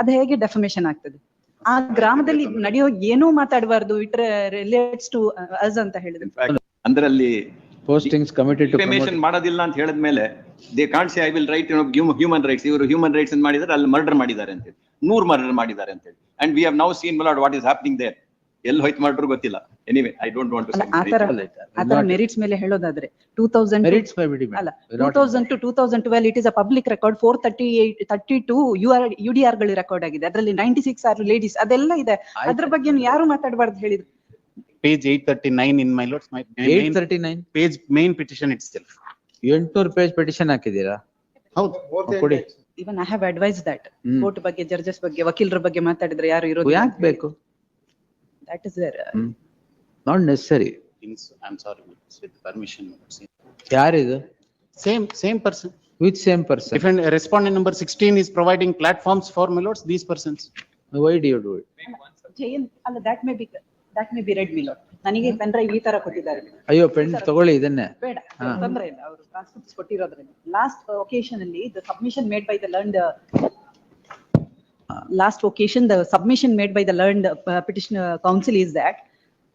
ಅದು ಹೇಗೆ ಡೆಫಮೇಶನ್ ಆಗ್ತದೆ? ಆ ಗ್ರಾಮದಲ್ಲಿ ನಡೆಯೋ ಏನೂ ಮಾತಾಡಬಾರ್ದು ಇಟ್ ರಿಲೇಟ್ಸ್ ಟು ಅಸ್ ಅಂತ ಹೇಳಿದ್ರು. ಅಂದ್ರಲ್ಲಿ postings committed to defamation promote. ಮಾಡೋದಿಲ್ಲ ಅಂತ ಹೇಳಿದ್ಮೇಲೆ they can't say I will write human rights ಇವರು ಹ್ಯೂಮನ್ ರೈಟ್ಸ್ ಮಾಡಿದ್ದಾರೆ ಅಲ್ಲಿ ಮರ್ಡರ್ ಮಾಡಿದ್ದಾರೆ ಅಂತ ಹೇಳಿ ನೂರ್ ಮರ್ಡರ್ ಮಾಡಿದ್ದಾರೆ ಅಂತ ಹೇಳಿ and we have now seen Malad what is happening there ಎಲ್ಲಿ ಹೋಯ್ತು ಮರ್ಡರ್ ಗೊತ್ತಿಲ್ಲ. ಎನಿವೆ ಐ ಡೋಂಟ್ ವಾಂಟ್ ಅಲ್ಲ ಆ ತರ ಮೆರಿಟ್ಸ್ ಮೇಲೆ ಹೇಳೋದಾದ್ರೆ ಟೂ ತೌಸಂಡ್ ಮೆರಿಟ್ಸ್ ಬಿಡಿ ಅಲ್ಲ. Two thousand to two thousand twelve it is a public record four thirty eight thirty two U R U D ಆರ್ಗಳು record ಆಗಿದೆ. ಅದರಲ್ಲಿ ನೈಂಟಿ ಸಿಕ್ಸ್ ಆರ್ ಲೇಡೀಸ್ ಅದೆಲ್ಲ ಇದೆ. ಅದ್ರ ಬಗ್ಗೆ ಯಾರು ಮಾತಾಡಬಾರ್ದು ಹೇಳಿದ್ರು? Page eight thirty-nine in my lords, my Eight main thirty nine, page, main petition itself. ಎಂಟ್ನೂರು ಪೇಜ್ ಪಿಟಿಷನ್ ಹಾಕಿದೀರಾ ಹೌದು. ಕೊಡಿ. Even I have advise that court ಬಗ್ಗೆ ಜಡ್ಜಸ್ ಬಗ್ಗೆ ವಕೀಲರ ಬಗ್ಗೆ ಮಾತಾಡಿದ್ರೆ ಯಾರು ಇರೋದು ಯಾಕೆ ಬೇಕು? That is there not necessary Things, I'm sorry, with permission. ಯಾರಿದು? Same, same person. Which same person Different, uh, respondent number sixteen is providing platforms for my lords, these persons. Why did you do it Jayan ಅಲ್ಲ that may be that may be red ಮಿಲೋ ನನಗೆ pen drive ಈ ತರ ಕೊಟ್ಟಿದ್ದಾರೆ. ಅಯ್ಯೋ pen ತಗೊಳ್ಳಿ ಇದನ್ನೇ. ಬೇಡ ಹಾ. ತೊಂದ್ರೆ ಇಲ್ಲ ಅವರು ಟ್ರಾನ್ಸ್ಕ್ರಿಪ್ಟ್ಸ್ ಕೊಟ್ಟಿರೋದ್ರಲ್ಲಿ ಲಾಸ್ಟ್ ಒಕೇಶನ್ ಅಲ್ಲಿ the submission made by the learned last occasion the submission made by the learned petition counsel is that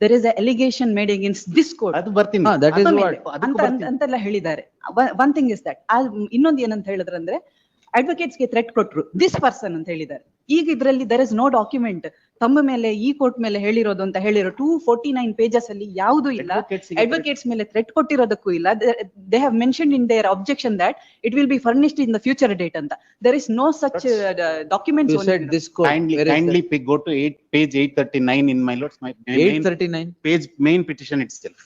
there is allegation made against this court ಅದು ಬರ್ತೀನಿ. ಹಾ, that is ಅದರ what. ಮೇಲೆ ಅಂತ ಅಂತ- ಅಂತೆಲ್ಲ ಹೇಳಿದ್ದಾರೆ ಒನ್ ಥಿಂಗ್ ಇಸ್ ದಟ್ ಇನ್ನೊಂದು ಏನಂತ ಹೇಳಿದ್ರಂದ್ರೆ advocates ಗೆ ಥ್ರೆಟ್ ಕೊಟ್ರು. ದಿಸ್ ಪರ್ಸನ್ ಅಂತ ಹೇಳಿದ್ದಾರೆ. ಈಗ ಇದರಲ್ಲಿ ದರ್ ಇಸ್ ನೋ ಡಾಕ್ಯುಮೆಂಟ್ ತಮ್ಮ ಮೇಲೆ ಈ ಕೋರ್ಟ್ ಮೇಲೆ ಹೇಳಿರೋದು ಅಂತ ಹೇಳಿರೋ ಟೂ ಫೋರ್ಟಿ ನೈನ್ ಪೇಜಸ್ ಅಲ್ಲಿ ಯಾವುದು ಇಲ್ಲ. ಅಡ್ವೊಕೇಟ್ಸ್ ಮೇಲೆ ಥ್ರೆಟ್ ಕೊಟ್ಟಿರೋದಕ್ಕೂ ಇಲ್ಲ. They have mention in their objection that it will be furnished in the future date ಅಂತ. There is no such document said documents this court Kindly, kindly pick, go to eight, page eight thirty-nine in my lords, my eight main, thirty nine page, main petition itself.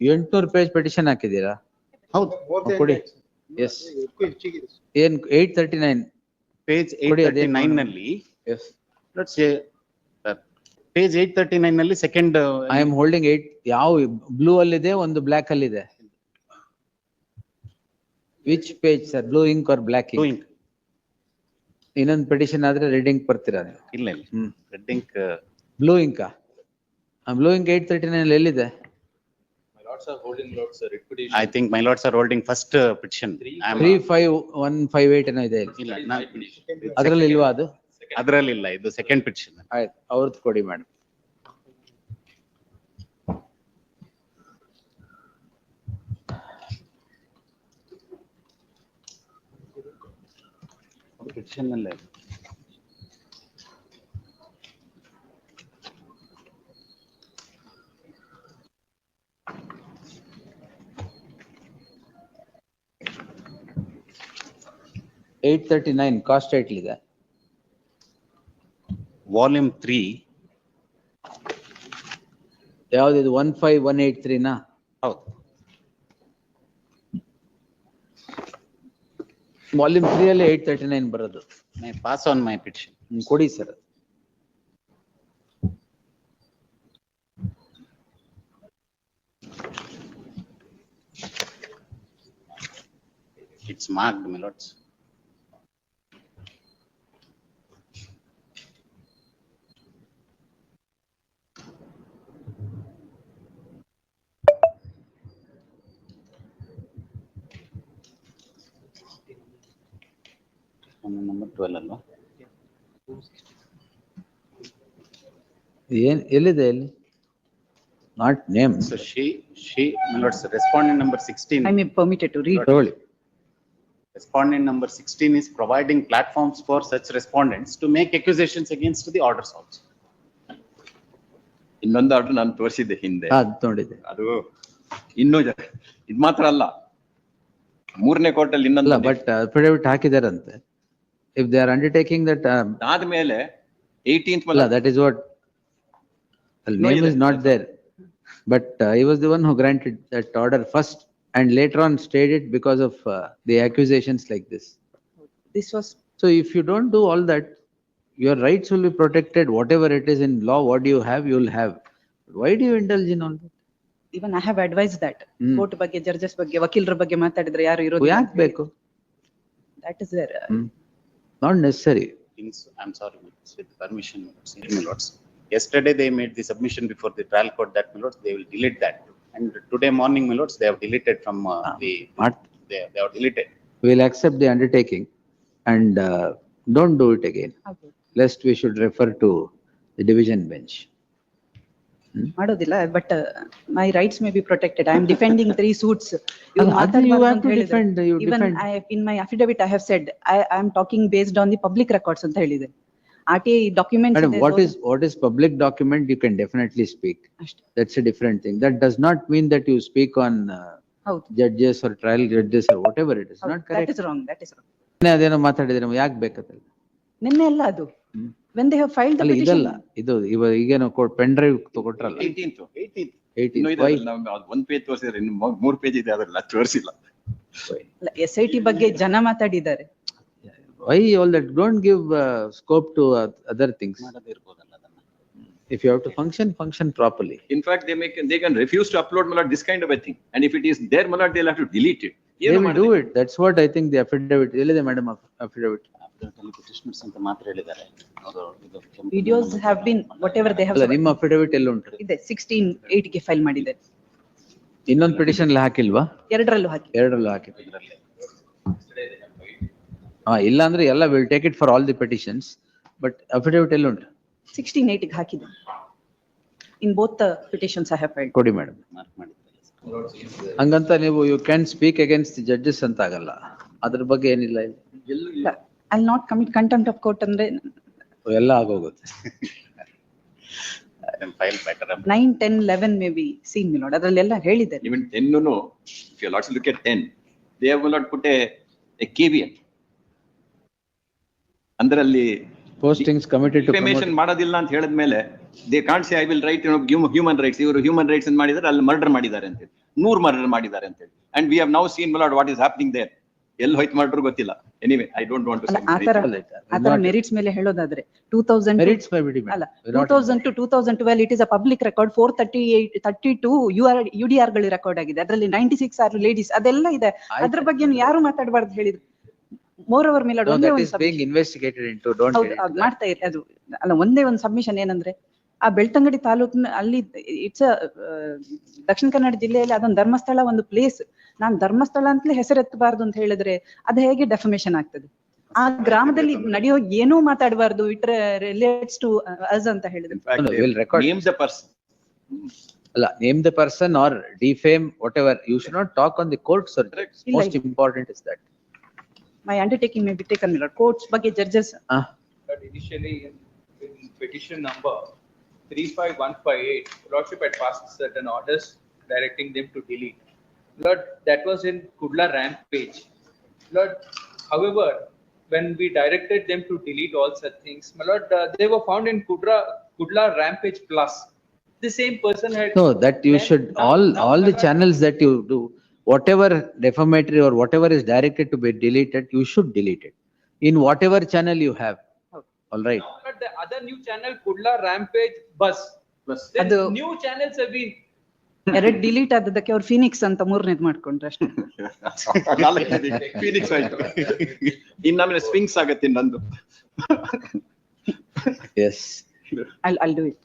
ಎಂಟ್ನೂರು page petition ಹಾಕಿದೀರಾ ಹೌದು. ಕೊಡಿ. Yes ಏನ್ eight thirty nine page eight thirty nine. ನಲ್ಲಿ, yes let's page eight thirty ನೈನ್ನಲ್ಲಿ second I am holding eight ಯಾವ blue ಅಲ್ಲಿದೆ ಒಂದು black ಅಲ್ಲಿದೆ? Which page sir blue ink or black ink ಇನ್ನೊಂದು ಪೆಟಿಷನ್ ಆದ್ರೆ ರೆಡ್ ಇಂಕ್ ಬರ್ತೀರಾ ನೀವು? ಇಲ್ಲ ಇಲ್ಲ, red ink blue Inca blue ink eight thirty nine ಎಲ್ಲಿದೆ? I think my lords are holding first uh, petition. I am- three five one five eight ಏನೋ ಇದೆ ಇಲ್ಲಿ. ಇಲ್ಲ, ನಾ- ಅದ್ರಲ್ಲಿ ಇಲ್ವಾ ಅದು? ಅದ್ರಲ್ಲಿ ಇಲ್ಲ, ಇದು ಸೆಕೆಂಡ್ ಪಿಟಿಷನ್ ಆಯ್ತು ಅವ್ರದ್ದು ಕೊಡಿ ಮೇಡಮ್ ಪಿಟಿಷನ್ ಅಲ್ಲೇ eight thirty nine cost title volume three ಯಾವ್ದಿದು? One five one eight ತ್ರೀನಾ ಹೌದು. ವಾಲ್ಯೂಮ್ ತ್ರೀ ಅಲ್ಲಿ ಏಟ್ ತರ್ಟಿ ನೈನ್ ಬರೋದು my pass on my petition ಕೊಡಿ sir it's marked my twelve ಅಲ್ವಾ ಏನ್ ಎಲ್ಲಿದೆ ಎಲ್ಲಿ not name she she notes respondent number sixteen I mean permitted to read respondent number sixteen is providing platforms for such respondents to make accusations against the orders also ಇನ್ನೊಂದು order ನಾನು ತೋರಿಸಿದ್ದೆ ಹಿಂದೆ. ನೋಡಿದೆ ಅದು ಇನ್ನೂ ಇದು ಮಾತ್ರ ಅಲ್ಲ. ಮೂರನೇ ಕೋರ್ಟ್ ಅಲ್ಲಿ ಇನ್ನೊಂದು ಬಟ್ ಅಫಿಡವಿಟ್ uh, ಹಾಕಿದಾರಂತೆ. If they are undertaking that ಆದ್ಮೇಲೆ ಏಯ್ಟೀನ್ತ್ ಅಲ್ಲ that is what No, name ಇದೆ. Is not there but I was the one who granted that order first and later on stayed it because of the accusations like this this was So if you don't do all that, your rights will be protected, whatever it is in law, what you have, you will have. Why do you indulge in all that? Even I have advise that hmm. Court ಬಗ್ಗೆ judges ಬಗ್ಗೆ ವಕೀಲರ ಬಗ್ಗೆ ಮಾತಾಡಿದ್ರೆ ಯಾರು ಇರೋದು ಯಾಕೆ ಬೇಕು? That is there not necessary. I'm sorry, with permission, my. Yesterday they made the submission before the trial court that my they will delete that. And today morning, my they have deleted from uh, ah, the. Mart, they, they have deleted. We'll accept the undertaking and uh, don't do it again. Okay. Lest we should refer to the division bench. ಮಾಡೋದಿಲ್ಲ but my rights may be protected I am defending three suits. I in my affidavit I have said I I am talking based on the public records ಅಂತ ಹೇಳಿದೆ R T document Madam, what is, what is public document, you can definitely speak. ಅಷ್ಟೇ That's a different thing. That does not mean that you speak on uh, ಹೌದು judges or trial judges or whatever it is, not that correct. Is wrong that is wrong ಅದೇನೋ ಮಾತಾಡಿದ್ರೆ ಯಾಕೆ ಬೇಕಂತ ನಿನ್ನೆ ಅಲ್ಲ ಅದು? when when they have filed ಅಲ್ಲ ಇದಲ್ಲ ಇದು ಇವ ಈಗೇನೋ pen drive ತಗೊಟ್ರಲ್ಲ? Eighteenth Eighteenth. Eighty ಇನ್ನೂ ಇದೆ ನಾವು ಒಂದ್ ಪೇಜ್ ತೋರಿಸಿದ್ರೆ ಇನ್ನು ಮೂ- ಮೂರ್ ಪೇಜ್ ಇದೆ ಅದ್ರಲ್ಲಿ ಅದು ತೋರಿಸಿಲ್ಲ ಎಸ್ ಐ ಟಿ ಬಗ್ಗೆ ಜನ ಮಾತಾಡಿದ್ದಾರೆ. Why all that don't give scope to other things ಮಾಡದೇ ಇರ್ಬೋದಲ್ಲ ಅದನ್ನ. If you have to function function properly In fact, they make, they can refuse to upload malad this kind of a thing. And if it is there malad, they'll have to delete it. They ಏನು do do that's it. That's what I think the affidavit, ಎಲ್ಲಿದೆ madam affidavit Affidavit ಅಲ್ಲಿ petitioners ಅಂತ ಮಾತ್ರ ಹೇಳಿದ್ದಾರೆ. ಅವರು ಇದು videos have been whatever they ಅಲ್ಲ have ನಿಮ್ಮ ಅಫಿಡವಿಟ್ ಎಲ್ಲ ಉಂಟು? ಇದೆ ಸಿಕ್ಸ್ಟೀನ್ ಏಟ್ಗೆ ಫೈಲ್ ಮಾಡಿದೆ ಇನ್ನೊಂದು ಪಿಟಿಷನ್ ಅಲ್ಲಿ ಹಾಕಿಲ್ವಾ? ಎರಡರಲ್ಲೂ ಹಾಕಿ ಎರಡರಲ್ಲೂ ಹಾಕಿ ಇದ್ರಲ್ಲಿ. ಹಾ, ಇಲ್ಲ ಅಂದ್ರೆ ಎಲ್ಲ will take it for all the petitions but affidavit ಎಲ್ಲ ಉಂಟು? ಸಿಕ್ಸ್ಟೀನ್ ಏಟ್ಗೆ ಹಾಕಿದೆ in both petitions I have file ಕೊಡಿ ಮೇಡಮ್. ಮಾರ್ಕ್ ಮಾಡಿದ್ದಾರೆ. ಹಂಗಂತ ನೀವು you can speak against the judges ಅಂತ ಆಗಲ್ಲ. ಅದ್ರ ಬಗ್ಗೆ ಏನಿಲ್ಲ ಇಲ್ಲಿ. ಎಲ್ಲೂ ಇಲ್ಲ. I not commit contempt of court ಅಂದ್ರೆ ಎಲ್ಲ ಆಗೋಗುತ್ತೆ. Then file better up. Nine ten eleven may be seen me ನೋಡ್ ಅದ್ರಲ್ಲೆಲ್ಲ ಹೇಳಿದೆ Even ten, no, no. If you lots look at ten, they have not put a, a caveat. ಅಂದ್ರಲ್ಲಿ Postings committed to defamation promote. ಮಾಡೋದಿಲ್ಲ ಅಂತ ಹೇಳಿದ್ಮೇಲೆ they can't see I will write human rights ಇವರು human rights ಅಂತ ಮಾಡಿದ್ರೆ ಅಲ್ಲಿ murder ಮಾಡಿದ್ದಾರೆ ಅಂತೇಳಿ. ನೂರು ಮರ್ಡರ್ ಮಾಡಿದ್ದಾರೆ ಅಂತೇಳಿ. And we have now seen Malad what is happening there ಎಲ್ಲಿ ಹೋಯ್ತು ಮಾಡ್ರು ಗೊತ್ತಿಲ್ಲ. ಎನಿವೆ ಐ ಡೋಂಟ್ ವಾಂಟ್ ಆತರ ಅಲ್ಲ, ಆತರ not- ಮೆರಿಟ್ಸ್ ಮೇಲೆ ಹೇಳೋದಾದ್ರೆ ಟೂ ತೌಸಂಡ್ Merits by ಬಿಡಿ ಅಲ್ಲ. Two thousand to two thousand twelve it is a public record four thirty eight thirty two you are you D ಆರ್ಗಳು record ಆಗಿದೆ. ಅದರಲ್ಲಿ ninety six R ladies ಅದೆಲ್ಲ ಇದೆ. ಅದ್ರ ಬಗ್ಗೆ ಯಾರು ಮಾತಾಡಬಾರ್ದು ಹೇಳಿದ್ರು? ಮೋರ್ ಓವರ್ ಮೇಲೆ ಒಂದೇ ಒಂದು. ಮಾಡ್ತಾ ಇರಿ. ಅದು ಅಲ್ಲ ಒಂದೇ ಒಂದು ಸಬ್ಮಿಷನ್ ಏನಂದ್ರೆ ಆ ಬೆಳ್ತಂಗಡಿ ತಾಲೂಕಿನ ಅಲ್ಲಿ ಇಟ್ಸ್ ದಕ್ಷಿಣ ಕನ್ನಡ ಜಿಲ್ಲೆಯಲ್ಲಿ ಅದೊಂದು ಧರ್ಮಸ್ಥಳ ಒಂದು ಪ್ಲೇಸ್ ನಾನ್ ಧರ್ಮಸ್ಥಳ ಅಂತಲೇ ಹೆಸರೆತ್ತಬಾರ್ದು ಅಂತ ಹೇಳಿದ್ರೆ ಅದು ಹೇಗೆ ಡೆಫಮೇಶನ್ ಆಗ್ತದೆ? ಆ ಗ್ರಾಮದಲ್ಲಿ ನಡೆಯೋ ಏನೂ ಮಾತಾಡಬಾರ್ದು ಇಟ್ ರಿಲೇಟ್ಸ್ ಟು ಅಸ್ ಅಂತ ಹೇಳಿದ್ರೆ. ಅಲ್ಲ. ನೇಮ್ ದ ಪರ್ಸನ್ ಅಲ್ಲ, defame the person or defame whatever. You should not talk on most important is that Most important is that. My undertaking may be taken courts ಬಗ್ಗೆ judges Ah, But initially petition in petition number three five one five eight, Lordship had passed certain orders directing them to delete. Lord, that was in Kudla rampage. Lord, however, when we directed them to delete all such things, my lord, uh, they were found in Kudra, Kudla rampage plus. The same person had. no, that you should, now- all, now all the channels that you do, whatever defamatory or whatever is directed to be deleted, you should delete it. In whatever channel you have. Okay. All right. Lord, the other new channel, Kudla rampage bus. Then ಅದು- new channels have been ಎರಡ್ delete ಆದದಕ್ಕೆ ಅವ್ರು Phoenix ಅಂತ ಮೂರನೇದ್ ಮಾಡ್ಕೊಂಡ್ರೆ ಅಷ್ಟೇ Phoenix ಆಯ್ತು ಇನ್ನಾಮೇಲೆ sphinx ಆಗತ್ತೆ ನಂದು Yes. I'll, I'll do it.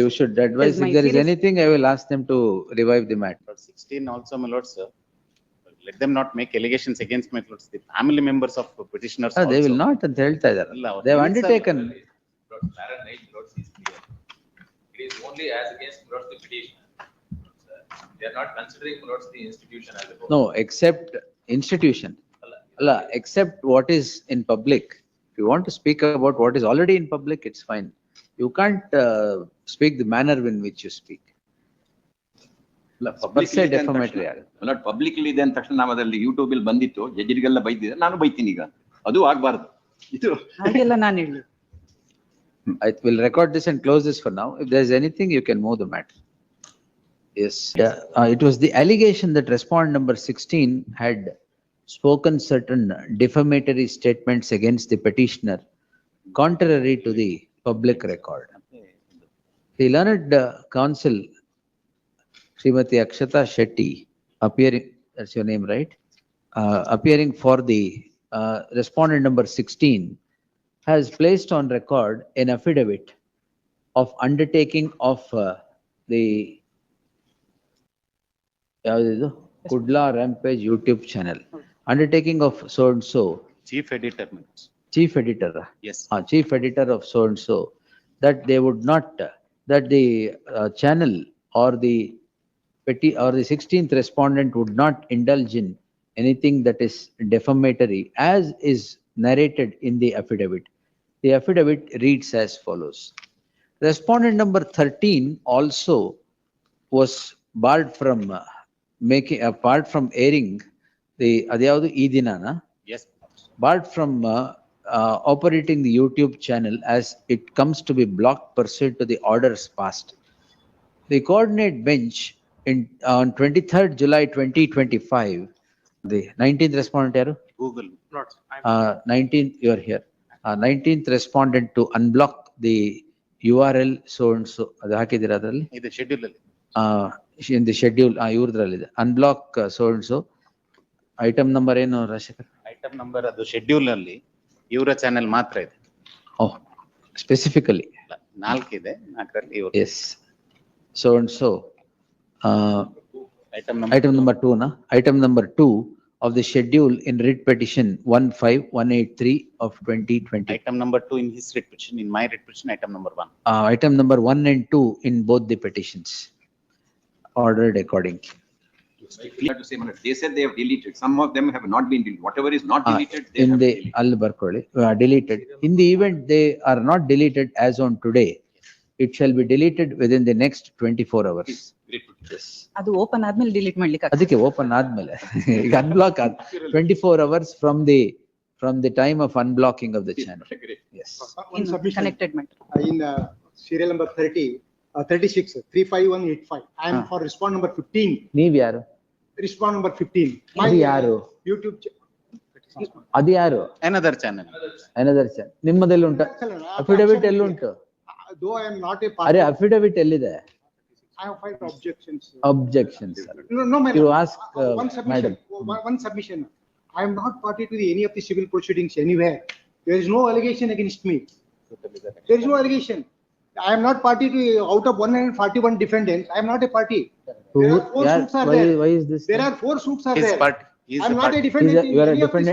You should advise, my if there is serious- anything, I will ask them to revive the matter. Lord, Sixteen also, my lords, sir. let them not make allegations against my lords, the family members of petitioners Ah, They will also. not ಅಂತ ಹೇಳ್ತಾ ಇದ್ದಾರೆ. ಅಲ್ಲ, ಅವ್ರು They have undertaken. Lord, Fahrenheit, Lord, is clear. It is only as against Lord the petitioner. They are not considering Lord the institution as a whole. No, except institution. Allah, except what is in public. If you want to speak about what is already in public, it's fine. You can't uh, speak the manner in which you speak. Per se defamatory ಆಗುತ್ತೆ. Public ಇದೆ ಅಂದ ತಕ್ಷಣ ನಾವು ಅದರಲ್ಲಿ YouTube ಅಲ್ಲಿ ಬಂದಿತ್ತು ಜಡ್ಜರಿಗೆಲ್ಲ ಬೈದಿದೆ ನಾನು ಬೈತೀನಿ ಈಗ ಅದು ಆಗ್ಬಾರ್ದು ಇದು ಹಾಗೆಲ್ಲ ನಾನು ಹೇಳಿ I will record this and close this for now. If there's anything, you can move the matter. Yes, Yeah, uh, it was the allegation that respondent number sixteen had spoken certain defamatory statements against the petitioner contrary to the public record. The learned uh, counsel, Srimati Akshata Shetty, appearing, that's your name, right? Uh, appearing for the uh, respondent number sixteen, has placed on record an affidavit of undertaking of uh, the ಯಾವ್ದಿದು Kudla rampage YouTube channel undertaking of so and so Chief editor, my lords. chief editor, Yes, uh, chief editor of so and so, that they would not, uh, that the uh, channel or the petty or the sixteenth respondent would not indulge in anything that is defamatory as is narrated in the affidavit. The affidavit reads as follows. Respondent number thirteen also was barred from uh, making, apart from airing the, ಅದ್ಯಾವುದು ಈ ದಿನಾನ? yes, barred from uh, uh, operating the YouTube channel as it comes to be blocked pursuant to the orders passed. The coordinate bench in, on 23rd July 2025, the 19th respondent Google. Uh, 19th, you are here. Uh, 19th respondent to unblock the URL so and so, ಅದು ಹಾಕಿದ್ದೀರಾ ಅದರಲ್ಲಿ? ಇದು schedule ಅಲ್ಲಿ. Uh, in the schedule, ಆ ಇವ್ರದ್ರಲ್ಲಿದೆ. Unblock uh, so and so. Item number ಏನು Rajashekhar? Item number ಅದು schedule ಅಲ್ಲಿ ಇವರ ಚಾನೆಲ್ ಮಾತ್ರ ಇದೆ. Oh, specifically. ಇಲ್ಲ, ನಾಲ್ಕಿದೆ, ನಾಲ್ಕರಲ್ಲಿ ಇವರು. Yes. So and so. Uh, Item number item number two, na? Item number two of the schedule in writ petition one five one eight three of twenty twenty. item number two in his writ petition, in my writ petition, item number one. Uh, item number one and two in both the petitions. Ordered according. Clear to say, Malad, they said they have deleted. Some of them have not been deleted. Whatever is not Uh, deleted, they In have the, deleted. ಅಲ್ಲಿ ಬರ್ಕೊಳ್ಳಿ, uh, deleted. In the event they are not deleted as on today, it shall be deleted within the next twenty-four hours. ಅದು open ಆದ್ಮೇಲೆ delete ಮಾಡ್ಲಿಕ್ಕೆ. ಅದಕ್ಕೆ open ಆದ್ಮೇಲೆ ಈಗ unblock ಆದ್ twenty four hours from the, from the time of unblocking of the channel. Connected uh, uh, serial number thirty, uh, thirty-six, three five one eight five. I am Ah. for respond number fifteen, ನೀವ್ ಯಾರು? fifteen. My ಅದು ಯಾರು? YouTube. ch- ಅದು ಯಾರು? Another channel. Another channel. ನಿಮ್ಮದಲ್ಲಿ ಉಂಟ? Affidavit? Uh, not a ಅರೆ affidavit ಎಲ್ಲಿದೆ? I have filed objections. Objections. No, no, madam. You ask, Uh, uh, One submission, madam. one one submission. I am not party to the any of the civil proceedings anywhere. There is no allegation against me. There is no allegation. I am not party to, out of one hundred and forty-one defendants, I am not a party. There are four ಯಾರ್- suits are why- there. why is this? There are four suits are His there. part, he is I am a not party. a defendant He's a- in you are a any of the defendant.